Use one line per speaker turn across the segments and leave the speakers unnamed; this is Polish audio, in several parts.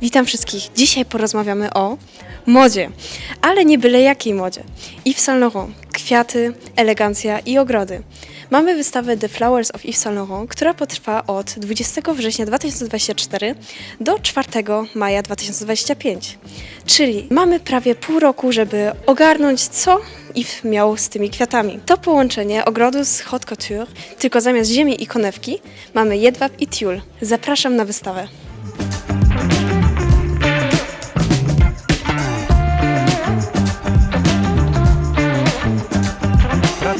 Witam wszystkich. Dzisiaj porozmawiamy o modzie, ale nie byle jakiej modzie. Yves Saint Laurent, kwiaty, elegancja i ogrody. Mamy wystawę The Flowers of Yves Saint Laurent, która potrwa od 20 września 2024 do 4 maja 2025. Czyli mamy prawie pół roku, żeby ogarnąć, co Yves miał z tymi kwiatami. To połączenie ogrodu z haute couture, tylko zamiast ziemi i konewki mamy jedwab i tiul. Zapraszam na wystawę.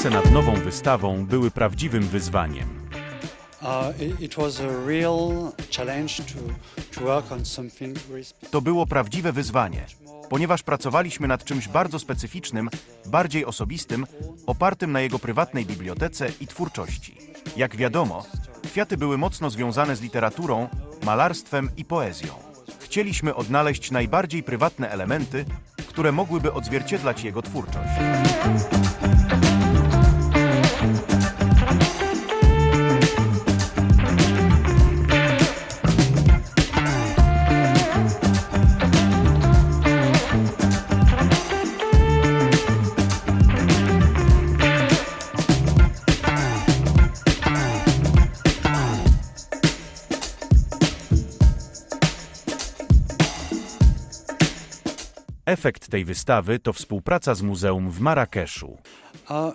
Prace nad nową wystawą były prawdziwym wyzwaniem.
Uh. To
było prawdziwe wyzwanie, ponieważ pracowaliśmy nad czymś bardzo specyficznym, bardziej osobistym, opartym na jego prywatnej bibliotece i twórczości. Jak wiadomo, kwiaty były mocno związane z literaturą, malarstwem i poezją. Chcieliśmy odnaleźć najbardziej prywatne elementy, które mogłyby odzwierciedlać jego twórczość.
Efekt tej wystawy to współpraca z muzeum w Marrakeszu.
Uh,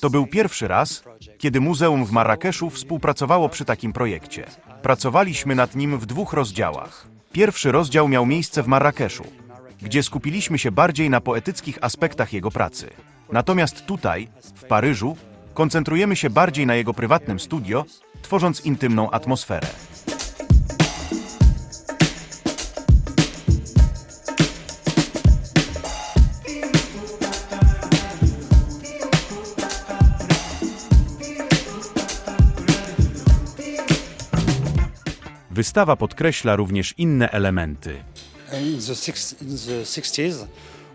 To był pierwszy raz, kiedy Muzeum w Marrakeszu współpracowało przy takim projekcie. Pracowaliśmy nad nim w dwóch rozdziałach. Pierwszy rozdział miał miejsce w Marrakeszu, gdzie skupiliśmy się bardziej na poetyckich aspektach jego pracy. Natomiast tutaj, w Paryżu, koncentrujemy się bardziej na jego prywatnym studio, tworząc intymną atmosferę.
Wystawa podkreśla również inne elementy.
In the, six, in the 60s,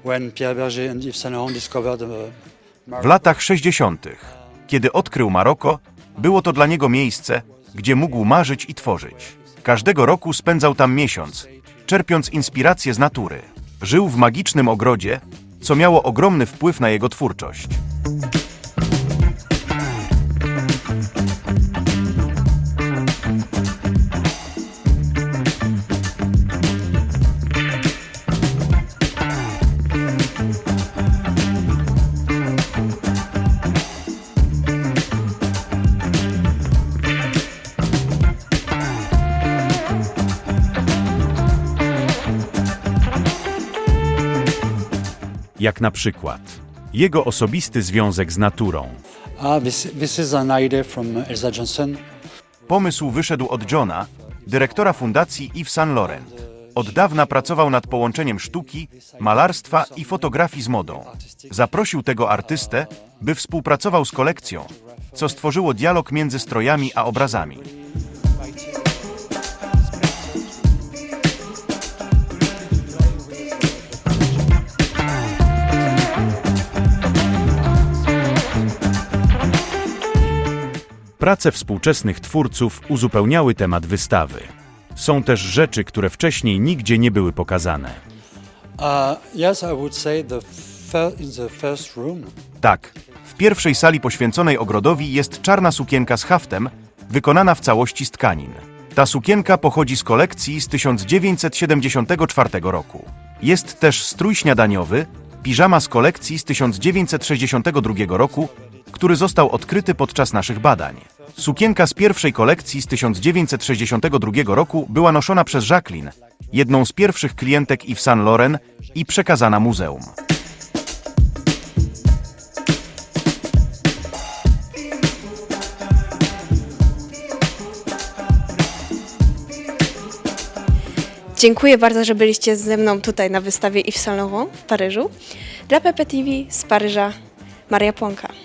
when Pierre Berger and Yves Saint Laurent discovered uh,
W latach 60., kiedy odkrył Maroko, było to dla niego miejsce, gdzie mógł marzyć i tworzyć. Każdego roku spędzał tam miesiąc, czerpiąc inspiracje z natury. Żył w magicznym ogrodzie, co miało ogromny wpływ na jego twórczość.
Jak na przykład jego osobisty związek z naturą.
ah, this, this is an idea from Elsa Johnson.
Pomysł wyszedł od Johna, dyrektora fundacji Yves Saint Laurent. Od dawna pracował nad połączeniem sztuki, malarstwa i fotografii z modą. Zaprosił tego artystę, by współpracował z kolekcją, co stworzyło dialog między strojami a obrazami.
Prace współczesnych twórców uzupełniały temat wystawy. Są też rzeczy, które wcześniej nigdzie nie były pokazane.
Uh,
Tak, w pierwszej sali poświęconej ogrodowi jest czarna sukienka z haftem, wykonana w całości z tkanin. Ta sukienka pochodzi z kolekcji z 1974 roku. Jest też strój śniadaniowy, piżama z kolekcji z 1962 roku, który został odkryty podczas naszych badań. Sukienka z pierwszej kolekcji z 1962 roku była noszona przez Jacqueline, jedną z pierwszych klientek Yves Saint Laurent i przekazana muzeum.
Dziękuję bardzo, że byliście ze mną tutaj na wystawie Yves Saint Laurent w Paryżu. Dla Pepe TV z Paryża Maria Płonka.